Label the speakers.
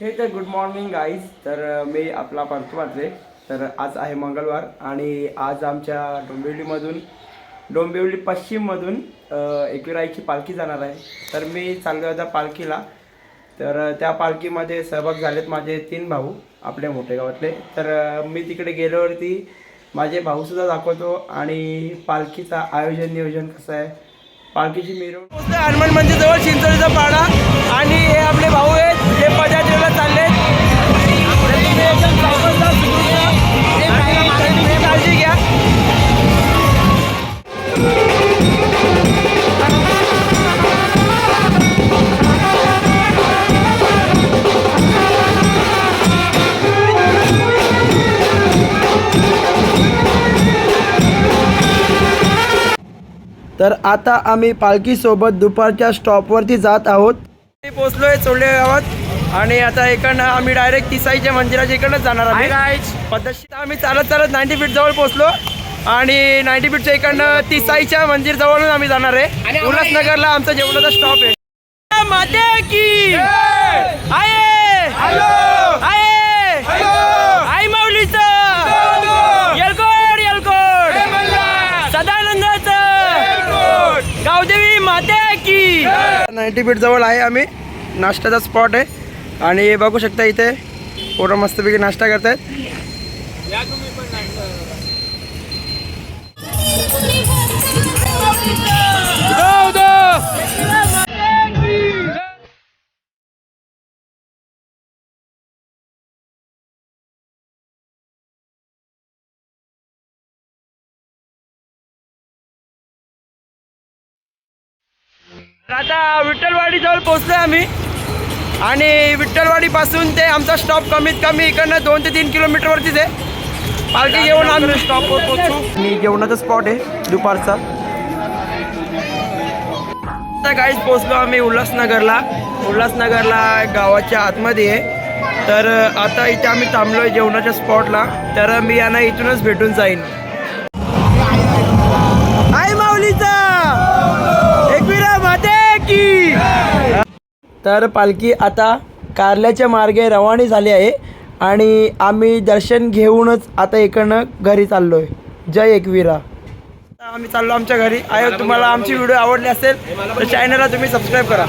Speaker 1: हे तर good morning guys तर मी आपला पार्थू वाटले तर आज आहे मंगळवार आणि आज आमच्या डोंबिवलीमधून डोंबिवली पश्चिममधून एकविराईची पालखी जाणार आहे. तर मी चाललो होता पालखीला. तर त्या पालखीमध्ये सहभाग झालेत माझे तीन भाऊ आपले मोठे गावातले. तर मी तिकडे गेल्यावरती माझे भाऊसुद्धा दाखवतो आणि पालखीचा आयोजन नियोजन कसं आहे. पालखीची मिरवणूक हनुमान मंदिर जवळ चिंचोलीचा पाडा आणि तर आता आम्ही पालखीसोबत दुपारच्या स्टॉपवरती जात आहोत. पोहोचलोय चोले गावात आणि आता इकडनं आम्ही डायरेक्ट तिसाईच्या मंदिराच्या इकडनं जाणार आहोत. पद्धतशीर आम्ही चालत चालत नाईन्टी फीट जवळ पोहोचलो आणि नाईन्टी फीटच्या इकडनं तिसाईच्या मंदिर जवळून आम्ही जाणार आहे. उल्हासनगरला आमचा जेवणाचा स्टॉप आहे. माते की आहे नाईन्टी फीटजवळ आहे आम्ही. नाश्त्याचा स्पॉट आहे. आणि बघू शकता इथे पोरं मस्तपैकी नाश्ता करतायत. आता विठ्ठलवाडी जवळ पोहोचलोय आम्ही. आणि विठ्ठलवाडी पासून ते आमचा स्टॉप कमीत कमी इकडनं दोन ते तीन किलोमीटर वरतीच आहे. पालखी घेऊन आम्ही स्टॉपवर पोहोचू. आणि जेवणाचा स्पॉट आहे दुपारचा. आता काहीच पोहोचलो आम्ही उल्हासनगरला. उल्हासनगरला गावाच्या आतमध्ये आहे. तर आता इथे आम्ही थांबलोय जेवणाच्या स्पॉटला तर मी यांना इथूनच भेटून जाईन. की तर पालखी आता कारल्याच्या मार्गे रवानी झाली आहे आणि आम्ही दर्शन घेऊनच आता इकडनं घरी चाललोय. जय एकवीरा. आम्ही चाललो आमच्या घरी. आहे तुम्हाला आमची व्हिडिओ आवडली असेल तर चॅनलला तुम्ही सबस्क्राईब करा.